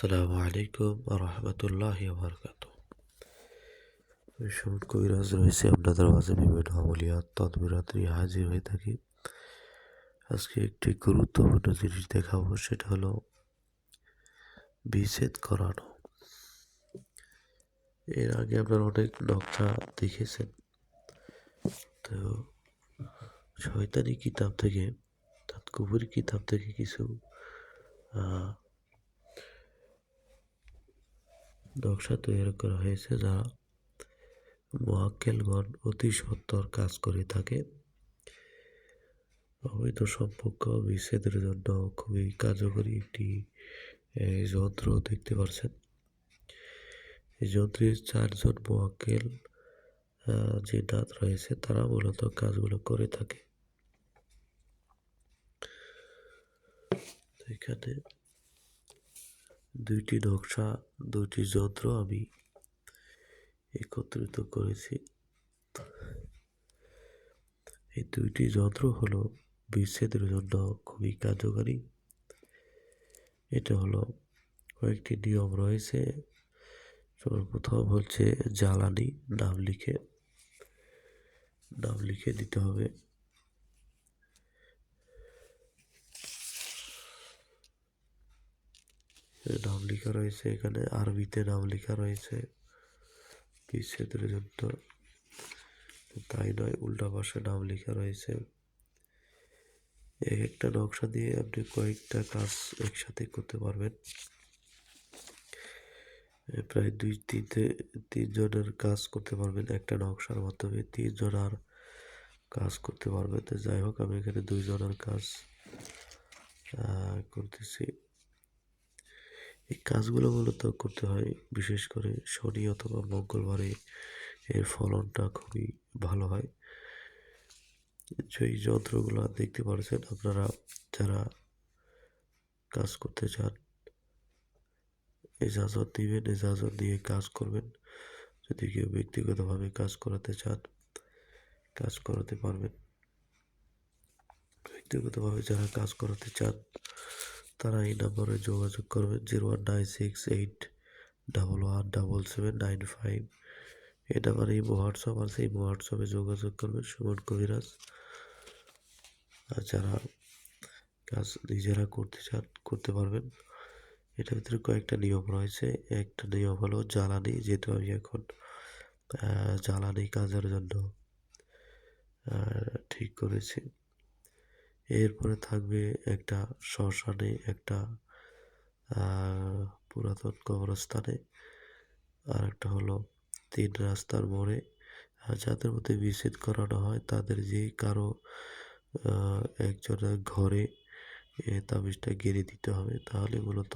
আসসালামু আলাইকুম রহমতুল্লাহ বরকাত সুমন কবিরাজ রয়েছে, আপনাদের মাঝে বিভিন্ন আমলিয়াত তদবিরাত্রি হাজির হয়ে থাকি। আজকে একটি গুরুত্বপূর্ণ জিনিস দেখাবো, সেটা হলো বিচ্ছেদ করানো। এর আগে আপনারা অনেক নকশা দেখেছেন। তো শয়তানি কিতাব থেকে অর্থাৎ কুবুরি কিতাব থেকে কিছু নকশা তৈরি করা হয়েছে যা মহাক্কেলগণ অতি সত্তর কাজ করে থাকে। অবৈধ সম্পর্ক বিচ্ছেদের জন্য খুবই কার্যকরী একটি যন্ত্র দেখতে পাচ্ছেন। এই যন্ত্রের চারজন মোয়াক্কেল যে দাঁত রয়েছে, তারা মূলত কাজগুলো করে থাকে। এখানে দুইটি নকশা, দুইটি যন্ত্র আমি একত্রিত করেছি। এই দুইটি যন্ত্র হলো বিচ্ছেদের জন্য খুবই কার্যকারী। এটা হলো কয়েকটি নিয়ম রয়েছে। সর্বপ্রথম হচ্ছে জ্বালানি, নাম লিখে নাম লিখে দিতে হবে। নাম লেখা রয়েছে, এখানে আরবিতে নাম লেখা রয়েছে। বিচ্ছেদের জন্য তাই নয়, উল্টা ভাষায় নাম লেখা রয়েছে। এক একটা নকশা দিয়ে আপনি কয়েকটা কাজ একসাথে করতে পারবেন। প্রায় দুই, তিনটে, তিনজনের কাজ করতে পারবেন একটা নকশার মাধ্যমে, তিনজন আর কাজ করতে পারবেন। তো যাই হোক, আমি এখানে দুইজনের কাজ করতেছি। এই কাজগুলো মূলত করতে হয়, বিশেষ করে শনি অথবা মঙ্গলবারে এর ফলনটা খুবই ভালো হয়। যেই যন্ত্রগুলো দেখতে পারছেন আপনারা, যারা কাজ করতে চান, এজাজত দিবেন, এজাজত দিয়ে কাজ করবেন। যদি কেউ ব্যক্তিগতভাবে কাজ করাতে চান, কাজ করাতে পারবেন। ব্যক্তিগতভাবে যারা কাজ করাতে চান তারা এই নম্বরে যোগাযোগ করবেন zero one nine six eight double one double seven nine five. এটা আমার এই হোয়াটসঅ্যাপ আছে এই হোয়াটসঅ্যাপে যোগাযোগ করবেন সুমন কবিরাজ। আর যারা কাজ নিজেরা করতে চান, করতে পারবেন। এটার ভিতরে কয়েকটা নিয়ম রয়েছে। একটা নিয়ম হলো জ্বালানি, যেহেতু আমি এখন জ্বালানি কাজের জন্য ঠিক করেছি। এরপরে থাকবে একটা শ্মশানে, একটা পুরাতন কবরস্থানে। আর একটা হলো তিন রাস্তার মোড়ে। যাদের মধ্যে বিচ্ছেদ করানো হয়, তাদের যে কারও একজনের ঘরে তাবিজটা গেড়ে দিতে হবে, তাহলে মূলত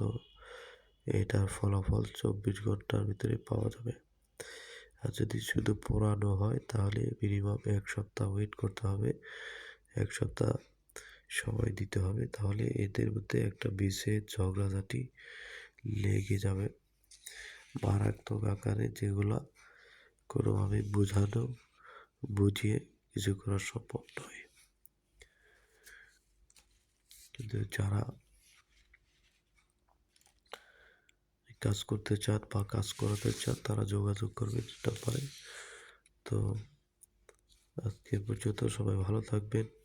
এটার ফলাফল চব্বিশ ঘণ্টার ভিতরে পাওয়া যাবে। আর যদি শুধু পোড়ানো হয়, তাহলে মিনিমাম এক সপ্তাহ ওয়েট করতে হবে। এক সপ্তাহ সময় দিতে হবে। তাহলে এদের মধ্যে একটা বিশেষ ঝগড়াঝাটি লেগে যাবে। মারাত্মক আকারে যেগুলো কোনোভাবে বোঝানো, বুঝিয়ে কিছু করা সম্ভব নয়। কিন্তু যারা কাজ করতে চান বা কাজ করাতে চান, তারা যোগাযোগ করবেন পারে তো আজকে পর্যন্ত সবাই ভালো থাকবেন।